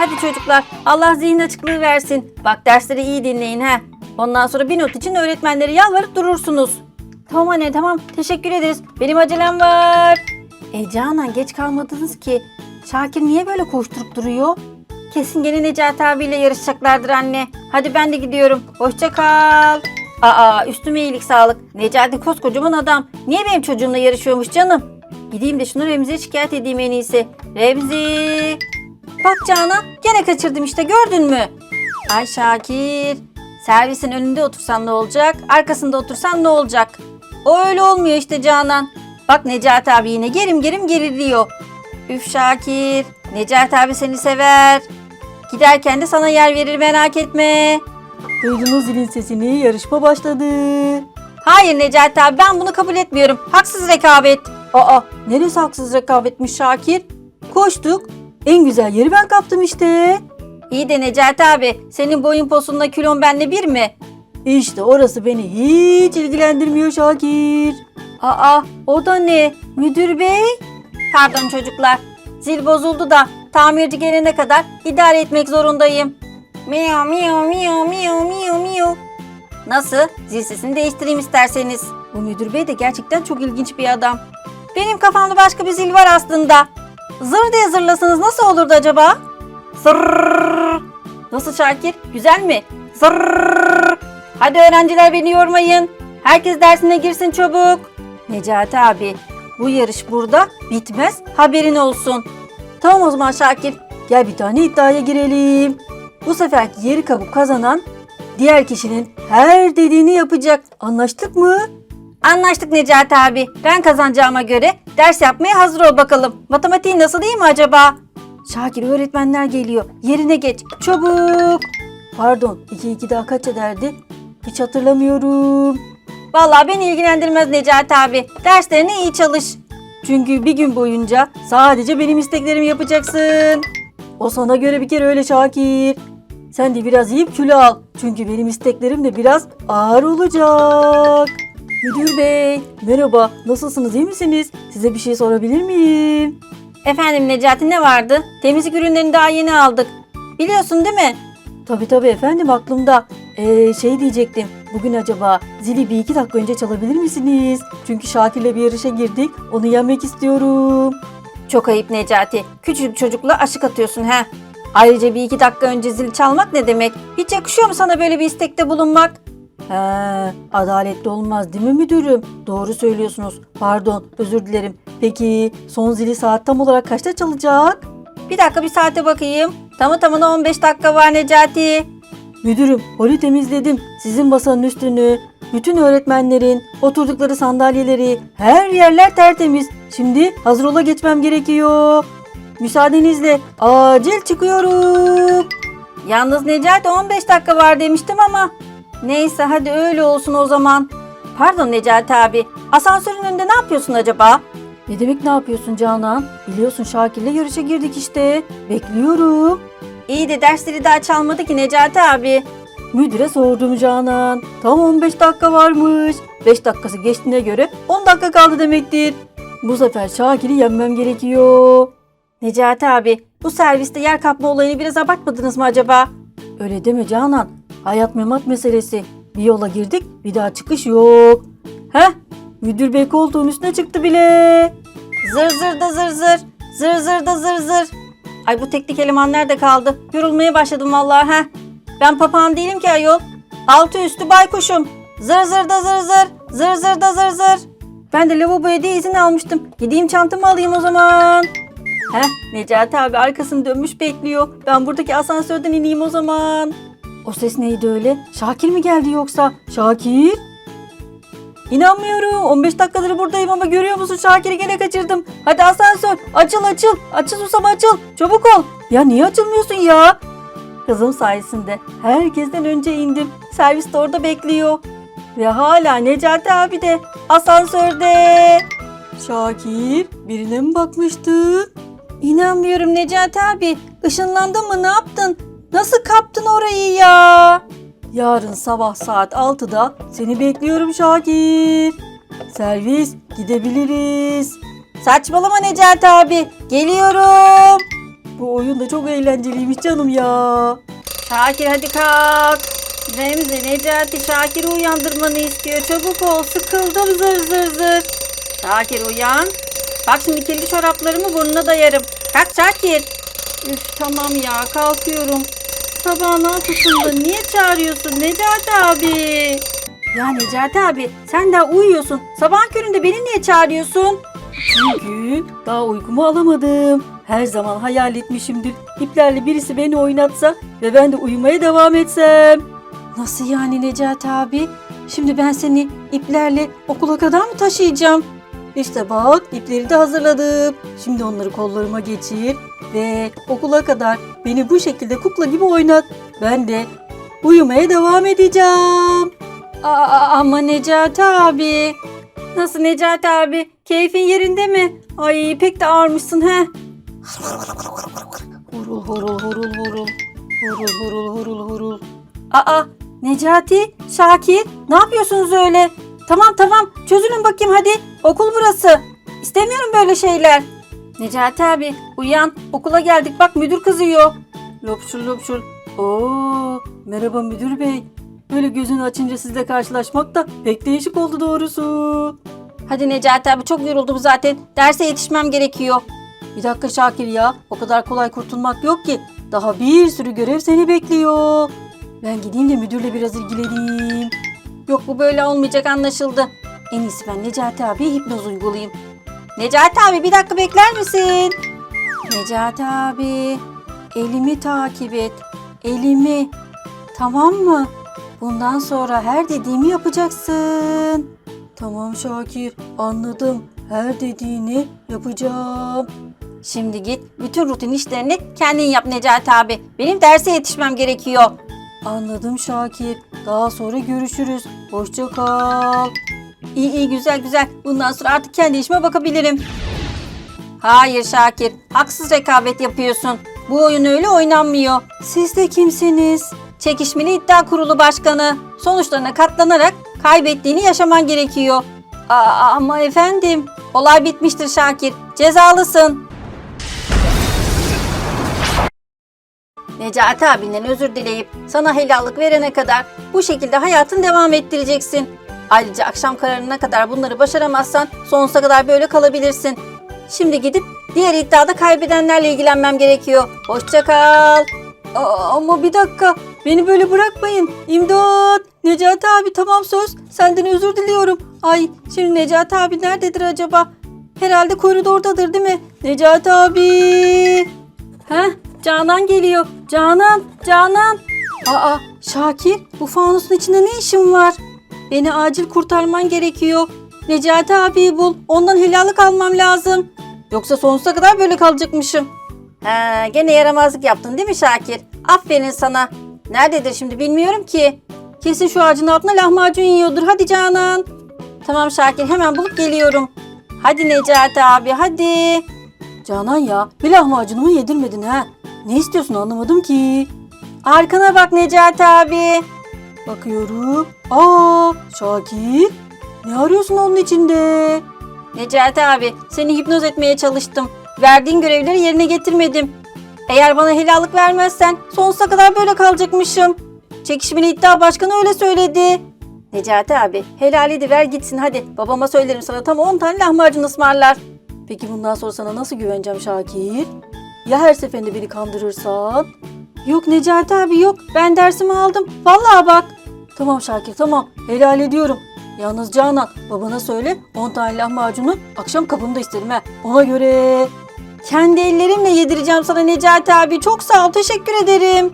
Hadi çocuklar Allah zihin açıklığı versin. Bak dersleri iyi dinleyin ha. Ondan sonra bir not için öğretmenleri yalvarıp durursunuz. Tamam anne tamam teşekkür ederiz. Benim acelem var. E Canan geç kalmadınız ki. Şakir niye böyle koşturup duruyor? Kesin gene Necati abiyle yarışacaklardır anne. Hadi ben de gidiyorum. Hoşça kal. Aa üstüme iyilik sağlık. Necati koskocaman adam. Niye benim çocuğumla yarışıyormuş canım? Gideyim de şunu Remzi'ye şikayet edeyim en iyisi. Remzi. Bak Canan gene kaçırdım işte gördün mü? Ay Şakir. Servisin önünde otursan ne olacak? Arkasında otursan ne olacak? O öyle olmuyor işte Canan. Bak Necati abi yine gerim gerim geriliyor. Üf Şakir. Necati abi seni sever. Giderken de sana yer verir merak etme. Duydunuz zilin sesini yarışma başladı. Hayır Necati abi ben bunu kabul etmiyorum. Haksız rekabet. Aa neresi haksız rekabetmiş Şakir? Koştuk. En güzel yeri ben kaptım işte. İyi de Necati abi senin boyun posunla kilon benle bir mi? İşte orası beni hiç ilgilendirmiyor Şakir. Aa o da ne? Müdür bey? Pardon çocuklar. Zil bozuldu da tamirci gelene kadar idare etmek zorundayım. Miyav miyav miyav miyav miyav miyav. Nasıl? Zil sesini değiştireyim isterseniz. Bu müdür bey de gerçekten çok ilginç bir adam. Benim kafamda başka bir zil var aslında. Zır diye zırlasanız nasıl olurdu acaba? Zırrrr. Nasıl Şakir? Güzel mi? Hadi öğrenciler beni yormayın. Herkes dersine girsin çabuk. Necati abi bu yarış burada bitmez haberin olsun. Tamam o zaman Şakir. Gel bir tane iddiaya girelim. Bu seferki yeri kapıp kazanan diğer kişinin her dediğini yapacak. Anlaştık mı? Anlaştık Necati abi. Ben kazanacağıma göre ders yapmaya hazır ol bakalım. Matematiğin nasıl değil mi acaba? Şakir öğretmenler geliyor. Yerine geç. Çabuk. Pardon. 2 2 daha kaç ederdi? Hiç hatırlamıyorum. Vallahi beni ilgilendirmez Necati abi. Derslerine iyi çalış. Çünkü bir gün boyunca sadece benim isteklerimi yapacaksın. O sana göre bir kere öyle Şakir. Sen de biraz yiyip kilo al. Çünkü benim isteklerim de biraz ağır olacak. Müdür bey, merhaba. Nasılsınız, iyi misiniz? Size bir şey sorabilir miyim? Efendim Necati ne vardı? Temizlik ürünlerini daha yeni aldık. Biliyorsun değil mi? Tabii tabii efendim aklımda. Ee, şey diyecektim. Bugün acaba zili bir iki dakika önce çalabilir misiniz? Çünkü Şakir'le bir yarışa girdik. Onu yenmek istiyorum. Çok ayıp Necati. Küçük çocukla aşık atıyorsun he. Ayrıca bir iki dakika önce zil çalmak ne demek? Hiç yakışıyor mu sana böyle bir istekte bulunmak? He, adaletli olmaz değil mi müdürüm? Doğru söylüyorsunuz. Pardon, özür dilerim. Peki son zili saat tam olarak kaçta çalacak? Bir dakika bir saate bakayım. Tamı tamına 15 dakika var Necati. Müdürüm, holi temizledim. Sizin masanın üstünü, bütün öğretmenlerin oturdukları sandalyeleri, her yerler tertemiz. Şimdi hazır ola geçmem gerekiyor. Müsaadenizle acil çıkıyorum. Yalnız Necati 15 dakika var demiştim ama. Neyse hadi öyle olsun o zaman. Pardon Necati abi. Asansörün önünde ne yapıyorsun acaba? Ne demek ne yapıyorsun Canan? Biliyorsun Şakir'le yarışa girdik işte. Bekliyorum. İyi de dersleri daha çalmadı ki Necati abi. Müdüre sordum Canan. Tam 15 dakika varmış. 5 dakikası geçtiğine göre 10 dakika kaldı demektir. Bu sefer Şakir'i yenmem gerekiyor. Necati abi bu serviste yer kapma olayını biraz abartmadınız mı acaba? Öyle deme Canan. Hayat memat meselesi. Bir yola girdik bir daha çıkış yok. Heh müdür bey koltuğun üstüne çıktı bile. Zır zır da zır zır. Zır zır da zır zır. Ay bu teknik eleman nerede kaldı? Yorulmaya başladım vallahi ha. Ben papağan değilim ki ayol. Altı üstü baykuşum. Zır zır da zır zır. Zır zır da zır zır. Ben de lavaboya diye izin almıştım. Gideyim çantamı alayım o zaman. Heh Necati abi arkasını dönmüş bekliyor. Ben buradaki asansörden ineyim o zaman. O ses neydi öyle? Şakir mi geldi yoksa? Şakir? İnanmıyorum. 15 dakikadır buradayım ama görüyor musun Şakir'i gene kaçırdım. Hadi asansör açıl açıl. Açıl susam açıl. Çabuk ol. Ya niye açılmıyorsun ya? Kızım sayesinde herkesten önce indim. Servis de orada bekliyor. Ve hala Necati abi de asansörde. Şakir birine mi bakmıştın? İnanmıyorum Necati abi. Işınlandın mı ne yaptın? Nasıl kaptın orayı ya? Yarın sabah saat 6'da seni bekliyorum Şakir. Servis gidebiliriz. Saçmalama Necati abi. Geliyorum. Bu oyun da çok eğlenceliymiş canım ya. Şakir hadi kalk. Remzi, Necati Şakir'i uyandırmanı istiyor. Çabuk ol sıkıldım zır zır zır. Şakir uyan. Bak şimdi kirli çoraplarımı burnuna dayarım. Kalk Şakir. Üf tamam ya kalkıyorum. Sabahın altısında niye çağırıyorsun Necati abi? Ya Necati abi sen daha uyuyorsun. Sabah köründe beni niye çağırıyorsun? Çünkü daha uykumu alamadım. Her zaman hayal etmişimdir. İplerle birisi beni oynatsa ve ben de uyumaya devam etsem. Nasıl yani Necati abi? Şimdi ben seni iplerle okula kadar mı taşıyacağım? İşte bak ipleri de hazırladım. Şimdi onları kollarıma geçir ve okula kadar beni bu şekilde kukla gibi oynat. Ben de uyumaya devam edeceğim. Aa, ama Necati abi. Nasıl Necati abi? Keyfin yerinde mi? Ay pek de ağırmışsın he. Hurul hurul hurul hurul. Hurul hurul hurul hurul. Aa Necati, Şakir ne yapıyorsunuz öyle? Tamam tamam çözülün bakayım hadi. Okul burası. İstemiyorum böyle şeyler. Necati abi uyan okula geldik bak müdür kızıyor. Lopşul lopşul. Oo, merhaba müdür bey. Böyle gözünü açınca sizle karşılaşmak da pek değişik oldu doğrusu. Hadi Necati abi çok yoruldum zaten. Derse yetişmem gerekiyor. Bir dakika Şakir ya. O kadar kolay kurtulmak yok ki. Daha bir sürü görev seni bekliyor. Ben gideyim de müdürle biraz ilgileneyim. Yok bu böyle olmayacak anlaşıldı. En iyisi ben Necati abiye hipnoz uygulayayım. Necati abi bir dakika bekler misin? Necati abi elimi takip et. Elimi. Tamam mı? Bundan sonra her dediğimi yapacaksın. Tamam Şakir anladım. Her dediğini yapacağım. Şimdi git bütün rutin işlerini kendin yap Necati abi. Benim derse yetişmem gerekiyor. Anladım Şakir. Daha sonra görüşürüz. Hoşça kal. İyi iyi güzel güzel. Bundan sonra artık kendi işime bakabilirim. Hayır Şakir. Haksız rekabet yapıyorsun. Bu oyun öyle oynanmıyor. Siz de kimsiniz? Çekişmeli iddia kurulu başkanı. Sonuçlarına katlanarak kaybettiğini yaşaman gerekiyor. Aa, ama efendim. Olay bitmiştir Şakir. Cezalısın. Necati abinden özür dileyip sana helallik verene kadar bu şekilde hayatını devam ettireceksin. Ayrıca akşam kararına kadar bunları başaramazsan sonsuza kadar böyle kalabilirsin. Şimdi gidip diğer iddiada kaybedenlerle ilgilenmem gerekiyor. Hoşça kal. Ama bir dakika. Beni böyle bırakmayın. İmdat. Necati abi tamam söz. Senden özür diliyorum. Ay şimdi Necati abi nerededir acaba? Herhalde koridordadır değil mi? Necati abi. Heh, Canan geliyor. Canan, Canan. Aa Şakir bu fanusun içinde ne işin var? Beni acil kurtarman gerekiyor. Necati abiyi bul. Ondan helallik almam lazım. Yoksa sonsuza kadar böyle kalacakmışım. He, gene yaramazlık yaptın değil mi Şakir? Aferin sana. Nerededir şimdi bilmiyorum ki. Kesin şu ağacın altına lahmacun yiyordur. Hadi Canan. Tamam Şakir hemen bulup geliyorum. Hadi Necati abi hadi. Canan ya bir lahmacunumu yedirmedin ha. Ne istiyorsun anlamadım ki. Arkana bak Necati abi. Bakıyorum. Aa Şakir. Ne arıyorsun onun içinde? Necati abi seni hipnoz etmeye çalıştım. Verdiğin görevleri yerine getirmedim. Eğer bana helallik vermezsen sonsuza kadar böyle kalacakmışım. Çekişmeli iddia başkanı öyle söyledi. Necati abi helali de ver gitsin hadi. Babama söylerim sana tam 10 tane lahmacun ısmarlar. Peki bundan sonra sana nasıl güveneceğim Şakir? Ya her seferinde beni kandırırsan? Yok Necati abi yok ben dersimi aldım. Vallahi bak. Tamam Şakir tamam helal ediyorum. Yalnız Canan babana söyle 10 tane lahmacunu akşam kapımda isterim ha. Ona göre. Kendi ellerimle yedireceğim sana Necati abi. Çok sağ ol teşekkür ederim.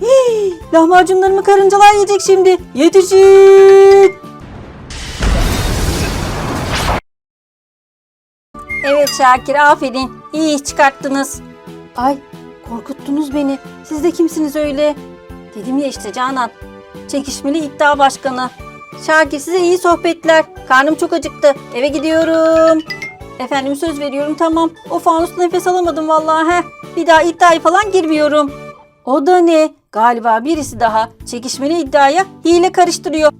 Hii, lahmacunlarımı karıncalar yiyecek şimdi. Yetişin. Evet Şakir aferin. İyi iş çıkarttınız. Ay korkuttunuz beni. Siz de kimsiniz öyle? Dedim ya işte Canan. Çekişmeli iddia başkanı. Şakir size iyi sohbetler. Karnım çok acıktı. Eve gidiyorum. Efendim söz veriyorum tamam. O fanusta nefes alamadım vallahi. Heh. Bir daha iddiaya falan girmiyorum. O da ne? Galiba birisi daha çekişmeli iddiaya hile karıştırıyor.